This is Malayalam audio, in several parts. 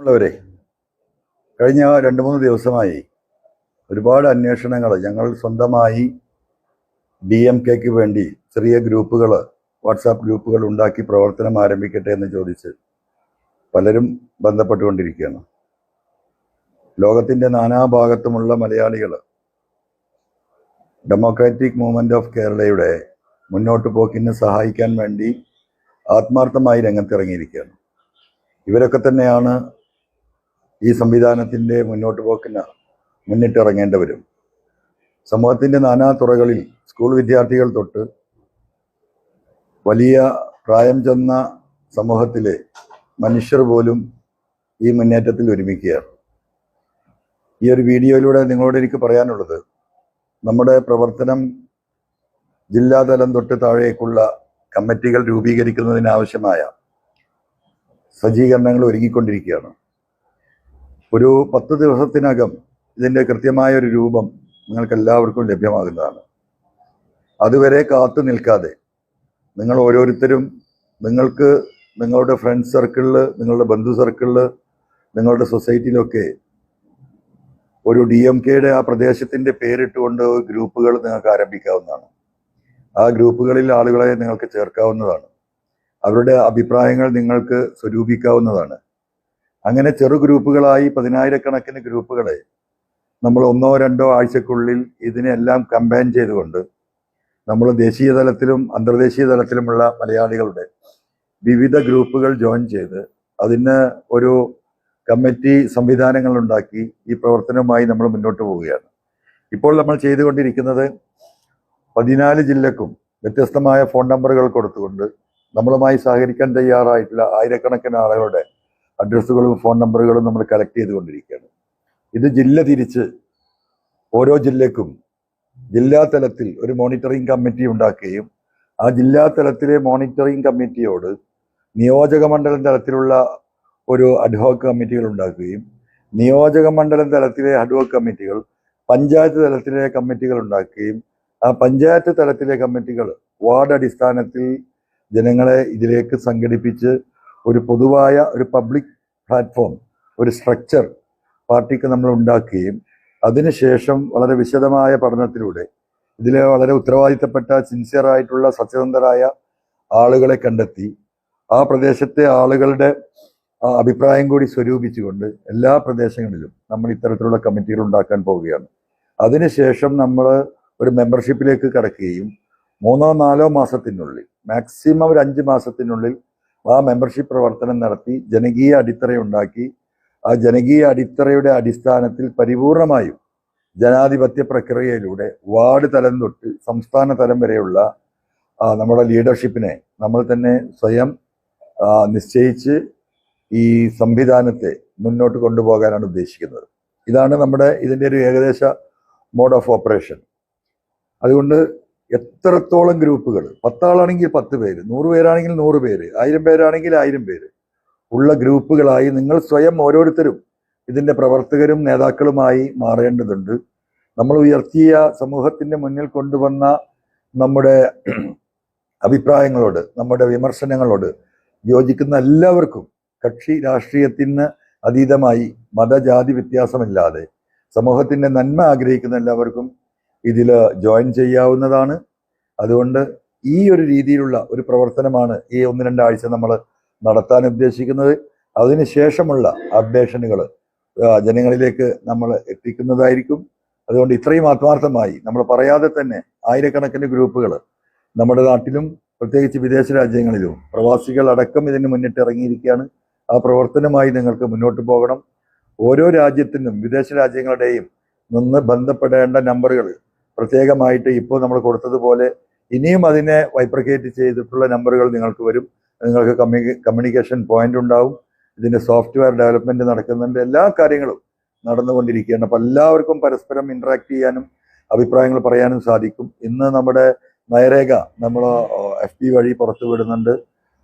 ഉള്ളവരെ കഴിഞ്ഞ രണ്ട് മൂന്ന് ദിവസമായി ഒരുപാട് അന്വേഷണങ്ങൾ ഞങ്ങൾ സ്വന്തമായി ഡി എം കെക്ക് വേണ്ടി ചെറിയ ഗ്രൂപ്പുകൾ വാട്സാപ്പ് ഗ്രൂപ്പുകൾ ഉണ്ടാക്കി പ്രവർത്തനം ആരംഭിക്കട്ടെ എന്ന് ചോദിച്ച് പലരും ബന്ധപ്പെട്ടുകൊണ്ടിരിക്കുകയാണ്. ലോകത്തിന്റെ നാനാഭാഗത്തുമുള്ള മലയാളികൾ ഡെമോക്രാറ്റിക് മൂവ്മെന്റ് ഓഫ് കേരളയുടെ മുന്നോട്ട് പോക്കിന് സഹായിക്കാൻ വേണ്ടി ആത്മാർത്ഥമായി രംഗത്തിറങ്ങിയിരിക്കുകയാണ്. ഇവരൊക്കെ തന്നെയാണ് ഈ സംവിധാനത്തിന്റെ മുന്നോട്ട് പോക്കിന് മുന്നിട്ടിറങ്ങേണ്ടവരും. സമൂഹത്തിന്റെ നാനാ തുറകളിൽ സ്കൂൾ വിദ്യാർത്ഥികൾ തൊട്ട് വലിയ പ്രായം ചെന്ന സമൂഹത്തിലെ മനുഷ്യർ പോലും ഈ മുന്നേറ്റത്തിൽ ഒരുമിക്കുകയാണ്. ഈ ഒരു വീഡിയോയിലൂടെ നിങ്ങളോട് എനിക്ക് പറയാനുള്ളത് നമ്മുടെ പ്രവർത്തനം ജില്ലാതലം തൊട്ട് താഴേക്കുള്ള കമ്മിറ്റികൾ രൂപീകരിക്കുന്നതിനാവശ്യമായ സജ്ജീകരണങ്ങൾ ഒരുങ്ങിക്കൊണ്ടിരിക്കുകയാണ് ഒരു പത്ത് ദിവസത്തിനകം ഇതിന്റെ കൃത്യമായ ഒരു രൂപം നിങ്ങൾക്ക് എല്ലാവർക്കും ലഭ്യമാകുന്നതാണ്. അതുവരെ കാത്തു നിൽക്കാതെ നിങ്ങൾ ഓരോരുത്തരും നിങ്ങൾക്ക് നിങ്ങളുടെ ഫ്രണ്ട് സർക്കിളിൽ നിങ്ങളുടെ ബന്ധു സർക്കിളിൽ നിങ്ങളുടെ സൊസൈറ്റിയിലൊക്കെ ഒരു ഡി എം കെയുടെ ആ പ്രദേശത്തിന്റെ പേരിട്ടുകൊണ്ട് ഗ്രൂപ്പുകൾ നിങ്ങൾക്ക് ആരംഭിക്കാവുന്നതാണ്. ആ ഗ്രൂപ്പുകളിൽ ആളുകളെ നിങ്ങൾക്ക് ചേർക്കാവുന്നതാണ്. അവരുടെ അഭിപ്രായങ്ങൾ നിങ്ങൾക്ക് സ്വരൂപിക്കാവുന്നതാണ്. അങ്ങനെ ചെറു ഗ്രൂപ്പുകളായി പതിനായിരക്കണക്കിന് ഗ്രൂപ്പുകളെ നമ്മൾ ഒന്നോ രണ്ടോ ആഴ്ചക്കുള്ളിൽ ഇതിനെല്ലാം കമ്പൈൻ ചെയ്തുകൊണ്ട് നമ്മൾ ദേശീയ തലത്തിലും അന്തർദേശീയ തലത്തിലുമുള്ള മലയാളികളുടെ വിവിധ ഗ്രൂപ്പുകൾ ജോയിൻ ചെയ്ത് അതിന് ഒരു കമ്മിറ്റി സംവിധാനങ്ങൾ ഉണ്ടാക്കി ഈ പ്രവർത്തനവുമായി നമ്മൾ മുന്നോട്ട് പോവുകയാണ്. ഇപ്പോൾ നമ്മൾ ചെയ്തുകൊണ്ടിരിക്കുന്നത് പതിനാല് ജില്ലക്കും വ്യത്യസ്തമായ ഫോൺ നമ്പറുകൾ കൊടുത്തുകൊണ്ട് നമ്മളുമായി സഹകരിക്കാൻ തയ്യാറായിട്ടുള്ള ആയിരക്കണക്കിന് ആളുകളുടെ അഡ്രസ്സുകളും ഫോൺ നമ്പറുകളും നമ്മൾ കളക്ട് ചെയ്തുകൊണ്ടിരിക്കുകയാണ്. ഇത് ജില്ല തിരിച്ച് ഓരോ ജില്ലക്കും ജില്ലാ തലത്തിൽ ഒരു മോണിറ്ററിംഗ് കമ്മിറ്റി ഉണ്ടാക്കുകയും ആ ജില്ലാ തലത്തിലെ മോണിറ്ററിംഗ് കമ്മിറ്റിയോട് നിയോജക മണ്ഡലം തലത്തിലുള്ള ഒരു അഡ്ഹോക്ക് കമ്മിറ്റികൾ ഉണ്ടാക്കുകയും നിയോജക മണ്ഡലം തലത്തിലെ അഡ്ഹോക്ക് കമ്മിറ്റികൾ പഞ്ചായത്ത് തലത്തിലെ കമ്മിറ്റികൾ ഉണ്ടാക്കുകയും ആ പഞ്ചായത്ത് തലത്തിലെ കമ്മിറ്റികൾ വാർഡ് അടിസ്ഥാനത്തിൽ ജനങ്ങളെ ഇതിലേക്ക് സംഘടിപ്പിച്ച് ഒരു പൊതുവായ ഒരു പബ്ലിക് പ്ലാറ്റ്ഫോം ഒരു സ്ട്രക്ചർ പാർട്ടിക്ക് നമ്മൾ ഉണ്ടാക്കുകയും അതിനുശേഷം വളരെ വിശദമായ പഠനത്തിലൂടെ ഇതിലെ വളരെ ഉത്തരവാദിത്തപ്പെട്ട സിൻസിയറായിട്ടുള്ള സത്യസന്ധരായ ആളുകളെ കണ്ടെത്തി ആ പ്രദേശത്തെ ആളുകളുടെ അഭിപ്രായം കൂടി സ്വരൂപിച്ചുകൊണ്ട് എല്ലാ പ്രദേശങ്ങളിലും നമ്മൾ ഇത്തരത്തിലുള്ള കമ്മിറ്റികൾ ഉണ്ടാക്കാൻ പോവുകയാണ്. അതിനുശേഷം നമ്മൾ ഒരു മെമ്പർഷിപ്പിലേക്ക് കടക്കുകയും മൂന്നോ നാലോ മാസത്തിനുള്ളിൽ മാക്സിമം ഒരു അഞ്ച് മാസത്തിനുള്ളിൽ ആ മെമ്പർഷിപ്പ് പ്രവർത്തനം നടത്തി ജനകീയ അടിത്തറയുണ്ടാക്കി. ആ ജനകീയ അടിത്തറയുടെ അടിസ്ഥാനത്തിൽ പരിപൂർണമായും ജനാധിപത്യ പ്രക്രിയയിലൂടെ വാർഡ് തലം തൊട്ട് സംസ്ഥാന തലം വരെയുള്ള നമ്മുടെ ലീഡർഷിപ്പിനെ നമ്മൾ തന്നെ സ്വയം നിശ്ചയിച്ച് ഈ സംവിധാനത്തെ മുന്നോട്ട് കൊണ്ടുപോകാനാണ് ഉദ്ദേശിക്കുന്നത്. ഇതാണ് നമ്മുടെ ഇതിന്റെ ഒരു ഏകദേശ മോഡ് ഓഫ് ഓപ്പറേഷൻ അതുകൊണ്ട് എത്രത്തോളം ഗ്രൂപ്പുകൾ? പത്താളാണെങ്കിൽ പത്ത് പേര് നൂറ് പേരാണെങ്കിൽ നൂറ് പേര് ആയിരം പേരാണെങ്കിൽ ആയിരം പേര്. ഉള്ള ഗ്രൂപ്പുകളായി നിങ്ങൾ സ്വയം ഓരോരുത്തരും ഇതിന്റെ പ്രവർത്തകരും നേതാക്കളുമായി മാറേണ്ടതുണ്ട്. നമ്മൾ ഉയർത്തിയ സമൂഹത്തിന്റെ മുന്നിൽ കൊണ്ടുവന്ന നമ്മുടെ അഭിപ്രായങ്ങളോട് നമ്മുടെ വിമർശനങ്ങളോട് യോജിക്കുന്ന എല്ലാവർക്കും കക്ഷി രാഷ്ട്രീയത്തിന് അതീതമായി മതജാതി വ്യത്യാസമില്ലാതെ സമൂഹത്തിന്റെ നന്മ ആഗ്രഹിക്കുന്ന എല്ലാവർക്കും ഇതിൽ ജോയിൻ ചെയ്യാവുന്നതാണ്. അതുകൊണ്ട് ഈ ഒരു രീതിയിലുള്ള ഒരു പ്രവർത്തനമാണ് ഈ ഒന്ന് രണ്ടാഴ്ച നമ്മൾ നടത്താൻ ഉദ്ദേശിക്കുന്നത്. അതിനുശേഷമുള്ള അപ്ഡേഷനുകൾ ജനങ്ങളിലേക്ക് നമ്മൾ എത്തിക്കുന്നതായിരിക്കും. അതുകൊണ്ട് ഇത്രയും ആത്മാർത്ഥമായി നമ്മൾ പറയാതെ തന്നെ ആയിരക്കണക്കിന് ഗ്രൂപ്പുകൾ നമ്മുടെ നാട്ടിലും പ്രത്യേകിച്ച് വിദേശ രാജ്യങ്ങളിലും പ്രവാസികൾ അടക്കം ഇതിന് മുന്നിട്ട് ഇറങ്ങിയിരിക്കുകയാണ്. ആ പ്രവർത്തനമായി നിങ്ങൾക്ക് മുന്നോട്ട് പോകണം. ഓരോ രാജ്യത്തിനും വിദേശ രാജ്യങ്ങളുടെയും നിന്ന് ബന്ധപ്പെടേണ്ട നമ്പറുകൾ പ്രത്യേകമായിട്ട് ഇപ്പോൾ നമ്മൾ കൊടുത്തതുപോലെ ഇനിയും അതിനെ വൈപ്രക്കേറ്റ് ചെയ്തിട്ടുള്ള നമ്പറുകൾ നിങ്ങൾക്ക് വരും. നിങ്ങൾക്ക് കമ്മ്യൂണി കമ്മ്യൂണിക്കേഷൻ പോയിന്റ് ഉണ്ടാവും. ഇതിന്റെ സോഫ്റ്റ്വെയർ ഡെവലപ്മെന്റ് നടക്കുന്നുണ്ട്. എല്ലാ കാര്യങ്ങളും നടന്നുകൊണ്ടിരിക്കുകയാണ്. അപ്പോൾ എല്ലാവർക്കും പരസ്പരം ഇൻട്രാക്ട് ചെയ്യാനും അഭിപ്രായങ്ങൾ പറയാനും സാധിക്കും. ഇന്ന് നമ്മുടെ നയരേഖ നമ്മൾ എഫ് പി വഴി പുറത്തു വിടുന്നുണ്ട്.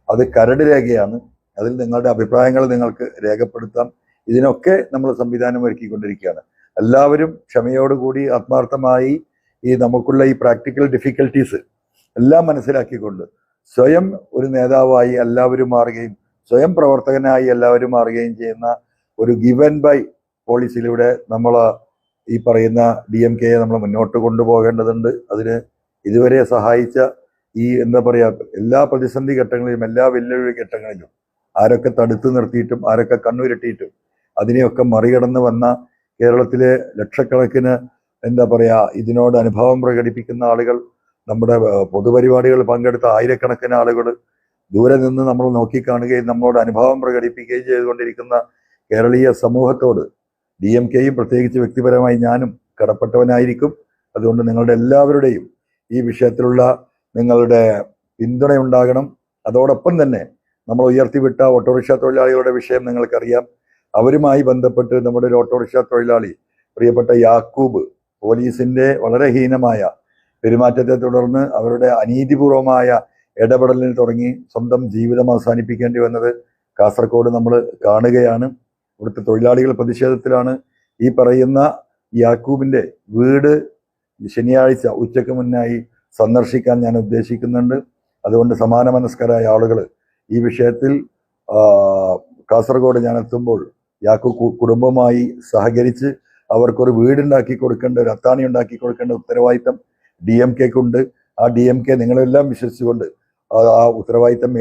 അത് കരട് രേഖയാണ്. അതിൽ നിങ്ങളുടെ അഭിപ്രായങ്ങൾ നിങ്ങൾക്ക് രേഖപ്പെടുത്താം. ഇതിനൊക്കെ നമ്മൾ സംവിധാനം ഒരുക്കിക്കൊണ്ടിരിക്കുകയാണ്. എല്ലാവരും ക്ഷമയോടുകൂടി ആത്മാർത്ഥമായി ഈ നമുക്കുള്ള ഈ പ്രാക്ടിക്കൽ ഡിഫിക്കൽട്ടീസ് എല്ലാം മനസ്സിലാക്കിക്കൊണ്ട് സ്വയം ഒരു നേതാവായി എല്ലാവരും മാറുകയും സ്വയം പ്രവർത്തകനായി എല്ലാവരും മാറുകയും ചെയ്യുന്ന ഒരു ഗിവൻ ബൈ പോളിസിയിലൂടെ നമ്മൾ ഈ പറയുന്ന ഡി എം കെയെ നമ്മൾ മുന്നോട്ട് കൊണ്ടുപോകേണ്ടതുണ്ട്. അതിന് ഇതുവരെ സഹായിച്ച ഈ എന്താ പറയുക എല്ലാ പ്രതിസന്ധി ഘട്ടങ്ങളിലും എല്ലാ വെല്ലുവിളി ഘട്ടങ്ങളിലും ആരൊക്കെ തടുത്തു നിർത്തിയിട്ടും ആരൊക്കെ കണ്ണുരുട്ടിയിട്ടും അതിനെയൊക്കെ മറികടന്ന് വന്ന കേരളത്തിലെ ലക്ഷക്കണക്കിന് എന്താ പറയുക ഇതിനോട് അനുഭവം പ്രകടിപ്പിക്കുന്ന ആളുകൾ നമ്മുടെ പൊതുപരിപാടികൾ പങ്കെടുത്ത ആയിരക്കണക്കിന് ആളുകൾ ദൂരെ നിന്ന് നമ്മൾ നോക്കിക്കാണുകയും നമ്മളോട് അനുഭവം പ്രകടിപ്പിക്കുകയും ചെയ്തുകൊണ്ടിരിക്കുന്ന കേരളീയ സമൂഹത്തോട് ഡി എം കെയും പ്രത്യേകിച്ച് വ്യക്തിപരമായി ഞാനും കടപ്പെട്ടവനായിരിക്കും. അതുകൊണ്ട് നിങ്ങളുടെ എല്ലാവരുടെയും ഈ വിഷയത്തിലുള്ള നിങ്ങളുടെ പിന്തുണയുണ്ടാകണം. അതോടൊപ്പം തന്നെ നമ്മൾ ഉയർത്തിവിട്ട ഓട്ടോറിക്ഷ തൊഴിലാളികളുടെ വിഷയം നിങ്ങൾക്കറിയാം. അവരുമായി ബന്ധപ്പെട്ട് നമ്മുടെ ഒരു ഓട്ടോറിക്ഷ തൊഴിലാളി പ്രിയപ്പെട്ട യാക്കൂബ് പോലീസിന്റെ വളരെ ഹീനമായ പെരുമാറ്റത്തെ തുടർന്ന് അവരുടെ അനീതിപൂർവമായ ഇടപെടലിന് തുടങ്ങി സ്വന്തം ജീവിതം അവസാനിപ്പിക്കേണ്ടി വന്നത് കാസർഗോഡ് നമ്മൾ കാണുകയാണ്. ഇവിടുത്തെ തൊഴിലാളികൾ പ്രതിഷേധത്തിലാണ് ഈ പറയുന്ന യാക്കൂബിന്റെ വീട് ശനിയാഴ്ച ഉച്ചയ്ക്ക് മുന്നായി സന്ദർശിക്കാൻ ഞാൻ ഉദ്ദേശിക്കുന്നുണ്ട്. അതുകൊണ്ട് സമാന മനസ്കരായ ആളുകൾ ഈ വിഷയത്തിൽ കാസർഗോഡ് ഞാൻ എത്തുമ്പോൾ യാക്കൂബ് കുടുംബമായി സഹകരിച്ച് അവർക്കൊരു വീടുണ്ടാക്കി കൊടുക്കേണ്ട ഒരു അത്താണി ഉണ്ടാക്കി കൊടുക്കേണ്ട ഉത്തരവാദിത്തം ഡി എം കെക്കുണ്ട്. ആ ഡി എം കെ നിങ്ങളെല്ലാം വിശ്വസിച്ചുകൊണ്ട് ആ- ഉത്തരവാദിത്തം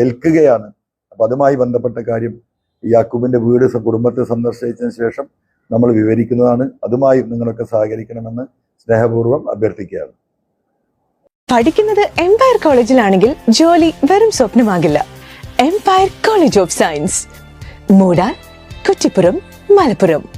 ഏൽക്കുകയാണ്. അപ്പൊ അതുമായി ബന്ധപ്പെട്ട കാര്യം യാക്കൂബിന്റെ വീട് കുടുംബത്തെ സന്ദർശിച്ചതിന് ശേഷം നമ്മൾ വിവരിക്കുന്നതാണ്. അതുമായി നിങ്ങളൊക്കെ സഹകരിക്കണമെന്ന് സ്നേഹപൂർവം അഭ്യർത്ഥിക്കുകയാണ്. പഠിക്കുന്നത് എംപയർ കോളേജിലാണെങ്കിൽ ജോലി വെറും സ്വപ്നമാകില്ല. എംപയർ കോളേജ് ഓഫ് സയൻസ് മൂടാൻ കുറ്റിപ്പുറം മലപ്പുറം.